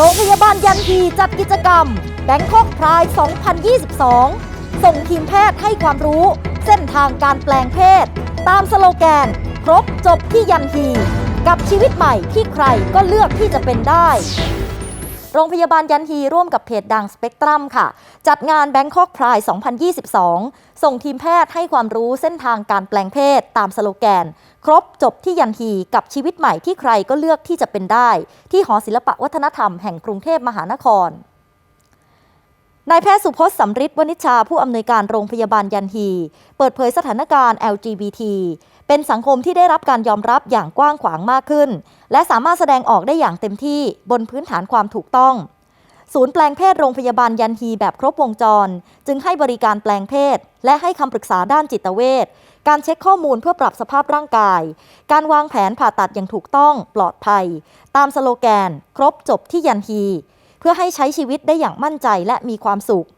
รงพยาบาลยันฮีจัดกิจกรรมแบงคอกพราย 2022 ส่งทีมแพทย์ให้ความรู้ เส้นทางการแปลงเพศ ตามสโลแกน ครบจบที่ยันฮี กับชีวิตใหม่ที่ใครก็เลือกที่จะเป็นได้ โรงพยาบาลยันฮีร่วมกับเพจดังสเปกตรัมค่ะ จัดงาน Bangkok Pride 2022 ส่งทีมแพทย์ให้ความรู้เส้นทางการแปลงเพศตามสโลแกน ครบจบที่ยันฮีกับชีวิตใหม่ที่ใครก็เลือกที่จะเป็นได้ ที่หอศิลปวัฒนธรรมแห่งกรุงเทพมหานครนายแพทย์สุพจน์สำริดวณิชาผู้อำนวยการโรงพยาบาลยันฮี เปิดเผยสถานการณ์ LGBT เป็นสังคมที่ได้รับการยอมรับอย่างกว้างขวางมากขึ้น และสามารถแสดงออกได้อย่างเต็มที่บนพื้นฐานความถูกต้อง ศูนย์แปลงเพศโรงพยาบาลยันฮีแบบครบวงจร จึงให้บริการแปลงเพศ และให้คำปรึกษาด้านจิตเวชการเช็คข้อมูลเพื่อปรับสภาพร่างกาย การวางแผนผ่าตัดอย่างถูกต้องปลอดภัย ตามสโลแกน ครบจบที่ยันฮีเพื่อให้ใช้ชีวิตได้อย่างมั่นใจและมีความสุข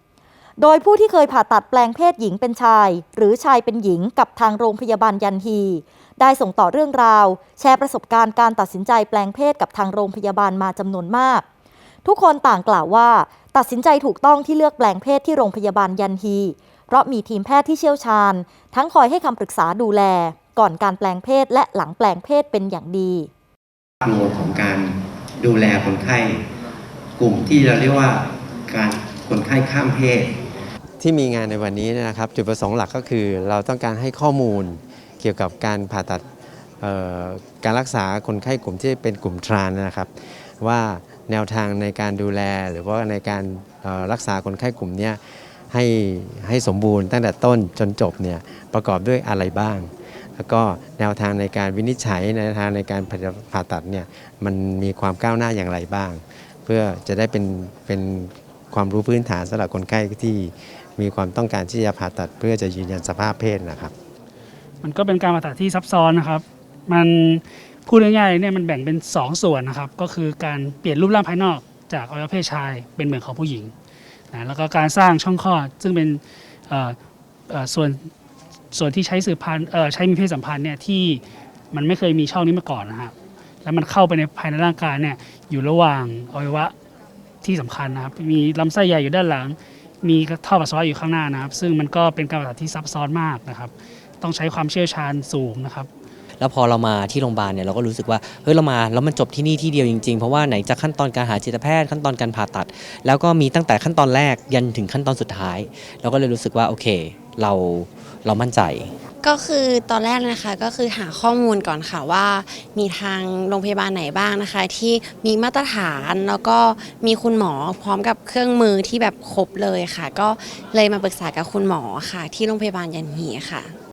โดยผู้ที่เคยผ่าตัดแปลงเพศหญิงเป็นชาย หรือชายเป็นหญิงกับทางโรงพยาบาลยันฮี ได้ส่งต่อเรื่องราว แชร์ประสบการณ์การตัดสินใจแปลงเพศกับทางโรงพยาบาลมาจำนวนมาก ทุกคนต่างกล่าวว่า ตัดสินใจถูกต้องที่เลือกแปลงเพศที่โรงพยาบาลยันฮี เพราะมีทีมแพทย์ที่เชี่ยวชาญ ทั้งคอยให้คำปรึกษาดูแล ก่อนการแปลงเพศและหลังแปลงเพศเป็นอย่างดีภาพรวมของการดูแลคนไข้ กลุ่มที่เราเรียกว่าการคนไข้ข้ามเพศ ที่มีงานในวันนี้นะครับ จุดประสงค์หลักก็คือ เราต้องการให้ข้อมูลเกี่ยวกับการผ่าตัดการรักษาคนไข้กลุ่มที่เป็นกลุ่มทรานนะครับ ว่าแนวทางในการดูแลหรือว่าในการรักษาคนไข้กลุ่มนี้ให้ให้สมบูรณ์ตั้งแต่ต้นจนจบเนี่ยประกอบด้วยอะไรบ้าง แล้วก็แนวทางในการวินิจฉัยแนวทางในการผ่าตัดเนี่ยมันมีความก้าวหน้าอย่างไรบ้าง เพื่อจะได้เป็นเป็น ความรู้พื้นฐานสำหรับคนไข้ที่มีความต้องการที่จะผ่าตัดเพื่อจะยืนยันสภาพเพศนะครับ มันก็เป็นการผ่าตัดที่ซับซ้อนนะครับ มันพูดง่ายๆเนี่ยมันแบ่งเป็น 2 ส่วนนะครับ ก็คือการเปลี่ยนรูปร่างภายนอกจากอวัยวะเพศชายเป็นเหมือนของผู้หญิงนะแล้วก็การสร้างช่องคลอดซึ่งเป็นส่วนส่วนที่ใช้สืบพันธุ์ใช้มีเพศสัมพันธ์เนี่ยที่มันไม่เคยมีช่องนี้มาก่อนนะครับแล้วมันเข้าไปในภายในร่างกายเนี่ยอยู่ระหว่างอวัยวะ ที่สำคัญนะครับ มีลำไส้ใหญ่อยู่ด้านหลัง มีท่อปัสสาวะอยู่ข้างหน้านะครับ ซึ่งมันก็เป็นการผ่าตัดที่ซับซ้อนมากนะครับ ต้องใช้ความเชี่ยวชาญสูงนะครับแล้วพอเรามาที่โรงพยาบาลเนี่ยเราก็รู้สึกว่าเฮ้ยเรามาแล้วมันจบที่นี่ที่เดียวจริงๆ เพราะว่าไหนจะขั้นตอนการหาจิตแพทย์ขั้นตอนการผ่าตัด แล้วก็มีตั้งแต่ขั้นตอนแรกยันถึงขั้นตอนสุดท้าย เราก็เลยรู้สึกว่าโอเค เราเรามั่นใจ ก็คือตอนแรกนะคะก็คือหาข้อมูลก่อนค่ะว่ามีทางโรงพยาบาลไหนบ้างนะคะ ที่มีมาตรฐานแล้วก็มีคุณหมอพร้อมกับเครื่องมือที่แบบครบเลยค่ะ ก็เลยมาปรึกษากับคุณหมอค่ะ ที่โรงพยาบาลยันฮีค่ะ